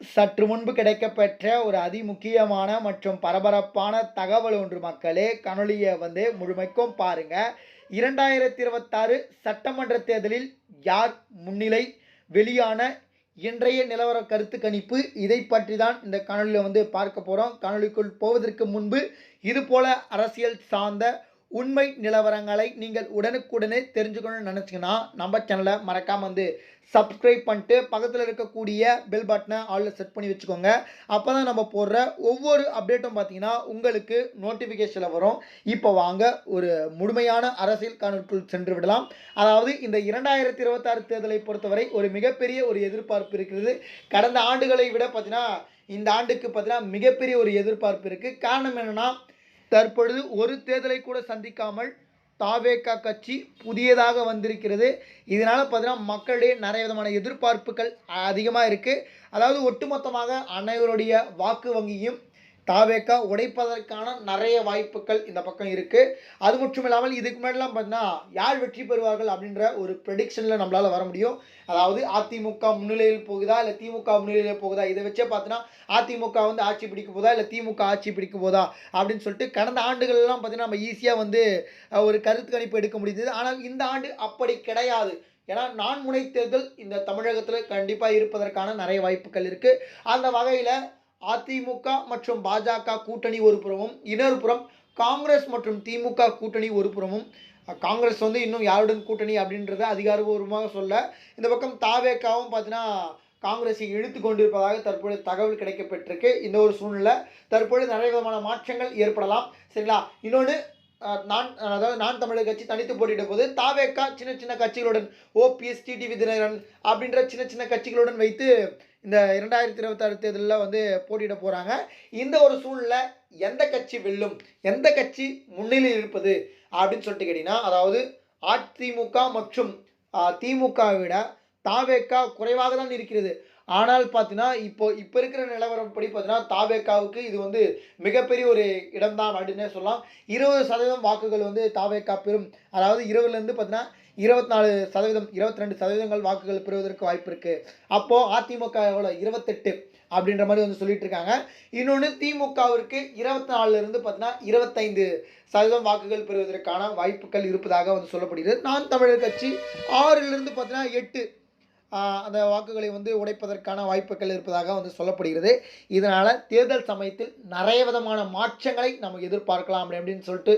சற்று முன்பு கிடைக்கப்பெற்ற ஒரு அதிமுக்கியமான மற்றும் பரபரப்பான தகவல் ஒன்று மக்களே கணொலியை வந்து முழுமைக்கும் பாருங்க. இரண்டாயிரத்தி இருபத்தாறு சட்டமன்ற தேர்தலில் யார் முன்னிலை வெளியான இன்றைய நிலவர கருத்து கணிப்பு? இதை பற்றி தான் இந்த கணொலியில் வந்து பார்க்க போகிறோம் கணொலிக்குள் போவதற்கு முன்பு இது போல அரசியல் சார்ந்த உண்மை நிலவரங்களை நீங்கள் உடனுக்குடனே தெரிஞ்சுக்கணும்னு நினச்சிங்கன்னா நம்ம சேனலை மறக்காமல் வந்து சப்ஸ்கிரைப் பண்ணிட்டு பக்கத்தில் இருக்கக்கூடிய பெல் பட்டனை ஆளில் செட் பண்ணி வச்சுக்கோங்க. அப்போ தான் நம்ம போடுற ஒவ்வொரு அப்டேட்டும் பார்த்தீங்கன்னா உங்களுக்கு நோட்டிஃபிகேஷனில் வரும். இப்போ வாங்க ஒரு முழுமையான அரசியல் காணொலிக்குள் சென்று விடலாம். அதாவது இந்த இரண்டாயிரத்தி இருபத்தாறு தேர்தலை பொறுத்தவரை ஒரு மிகப்பெரிய ஒரு எதிர்பார்ப்பு இருக்கிறது. கடந்த ஆண்டுகளை விட பார்த்தீங்கன்னா இந்த ஆண்டுக்கு பார்த்தீங்கன்னா மிகப்பெரிய ஒரு எதிர்பார்ப்பு இருக்குது காரணம் என்னென்னா தற்பொழுது ஒரு தேர்தலை கூட சந்திக்காமல் தாவேக்கா கட்சி புதியதாக வந்திருக்கிறது. இதனால் பார்த்தீங்கன்னா மக்களிடையே நிறைய விதமான எதிர்பார்ப்புகள் அதிகமாக இருக்குது அதாவது ஒட்டுமொத்தமாக அனைவருடைய வாக்கு வங்கியும் தாவேக்கா உடைப்பதற்கான நிறைய வாய்ப்புகள் இந்த பக்கம் இருக்குது அது மட்டும் இல்லாமல் இதுக்கு முன்னாடிலாம் பார்த்தீங்கன்னா யார் வெற்றி பெறுவார்கள் அப்படின்ற ஒரு ப்ரெடிக்ஷனில் நம்மளால் வர முடியும். அதாவது அதிமுக முன்னிலையில் போகுதா இல்லை திமுக முன்னிலையில் போகுதா? இதை வச்சே பார்த்தீங்கன்னா அதிமுக வந்து ஆட்சி பிடிக்க போதா இல்லை திமுக ஆட்சி பிடிக்க போதா? அப்படின்னு சொல்லிட்டு கடந்த ஆண்டுகள்லாம் பார்த்தீங்கன்னா நம்ம ஈஸியாக வந்து ஒரு கருத்து கணிப்பு எடுக்க முடிந்தது. ஆனால் இந்த ஆண்டு அப்படி கிடையாது. ஏன்னா நான்முனை தேர்தல் இந்த தமிழகத்தில் கண்டிப்பாக இருப்பதற்கான நிறைய வாய்ப்புகள் இருக்குது அந்த வகையில் அதிமுக மற்றும் பாஜக கூட்டணி ஒரு புறமும் இன்னொரு புறம் காங்கிரஸ் மற்றும் திமுக கூட்டணி ஒரு புறமும். காங்கிரஸ் வந்து இன்னும் யாருடன் கூட்டணி அப்படின்றத அதிகாரபூர்வமாக சொல்ல இந்த பக்கம் தாவேக்காவும் பார்த்தீங்கன்னா காங்கிரஸை இழுத்து கொண்டிருப்பதாக தற்பொழுது தகவல் கிடைக்கப்பட்டிருக்கு. இந்த ஒரு சூழ்நிலை தற்பொழுது நிறைய விதமான மாற்றங்கள் ஏற்படலாம். சரிங்களா? இன்னொன்று நான் அதாவது நான் தமிழர் கட்சி தனித்து போட்டியிட்ட போது தாவேக்கா சின்ன சின்ன கட்சிகளுடன் ஓபிஎஸ் டிடிவி தினகரன் அப்படின்ற சின்ன சின்ன கட்சிகளுடன் வைத்து இந்த இரண்டாயிரத்தி இருபத்தாறு தேர்தலில் வந்து போட்டியிட போகிறாங்க இந்த ஒரு சூழ்நிலை எந்த கட்சி வெல்லும் எந்த கட்சி முன்னிலையில் இருப்பது அப்படின்னு சொல்லிட்டு கேட்டிங்கன்னா அதாவது அதிமுக மற்றும் திமுக திமுகவை விட தாவேக்கா குறைவாக தான் இருக்கிறது. ஆனால் பார்த்தீங்கன்னா இப்போ இப்போ இருக்கிற நிலவரப்படி பார்த்தீங்கன்னா தாவேக்காவுக்கு இது வந்து மிகப்பெரிய ஒரு இடம்தான் அப்படின்னே சொல்லலாம். இருபது சதவீதம் வாக்குகள் வந்து தாவேக்கா பெறும். அதாவது இருபதுலேருந்து பார்த்தீங்கன்னா இருபத்தி நாலு சதவீதம் இருபத்தி ரெண்டு சதவீதங்கள் வாக்குகள் பெறுவதற்கு வாய்ப்பு இருக்குது அப்போது அதிமுக எவ்வளோ இருபத்தெட்டு அப்படின்ற மாதிரி வந்து சொல்லிட்டு இருக்காங்க. இன்னொன்று திமுகவிற்கு இருபத்தி நாலுலேருந்து பார்த்தீங்கன்னா இருபத்தைந்து சதவீதம் வாக்குகள் பெறுவதற்கான வாய்ப்புகள் இருப்பதாக வந்து சொல்லப்படுகிறது. நான் தமிழர் கட்சி ஆறிலிருந்து பார்த்தீங்கன்னா எட்டு அந்த வாக்குகளை வந்து உடைப்பதற்கான வாய்ப்புகள் இருப்பதாக வந்து சொல்லப்படுகிறது. இதனால் தேர்தல் சமயத்தில் நிறைய விதமான மாற்றங்களை நம்ம எதிர்பார்க்கலாம் அப்படி அப்படின்னு சொல்லிட்டு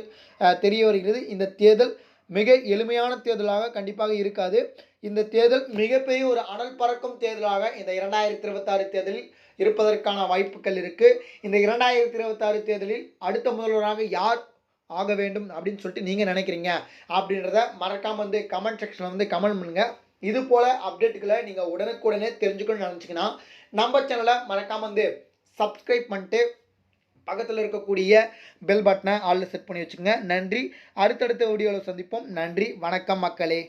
தெரிய வருகிறது. இந்த தேர்தல் மிக எளிமையான தேர்தலாக கண்டிப்பாக இருக்காது. இந்த தேர்தல் மிகப்பெரிய ஒரு அனல் பறக்கும் தேர்தலாக இந்த இரண்டாயிரத்தி இருபத்தாறு தேர்தலில் இருப்பதற்கான வாய்ப்புகள் இருக்குது இந்த இரண்டாயிரத்தி இருபத்தாறு தேர்தலில் அடுத்த முதல்வராக யார் ஆக வேண்டும் அப்படின்னு சொல்லிட்டு நீங்கள் நினைக்கிறீங்க அப்படின்றத மறக்காமல் வந்து கமெண்ட் செக்ஷனில் வந்து கமெண்ட் பண்ணுங்கள் இது போல் அப்டேட்டுகளை நீங்கள் உடனுக்குடனே தெரிஞ்சுக்கணும்னு நினச்சிங்கன்னா நம்ம சேனலை மறக்காமல் வந்து சப்ஸ்கிரைப் பண்ணிட்டு பக்கத்தில் இருக்கக்கூடிய பெல் பட்டனை ஆளில் செட் பண்ணி வச்சுக்கோங்க. நன்றி. அடுத்தடுத்த வீடியோவில் சந்திப்போம். நன்றி. வணக்கம் மக்களே.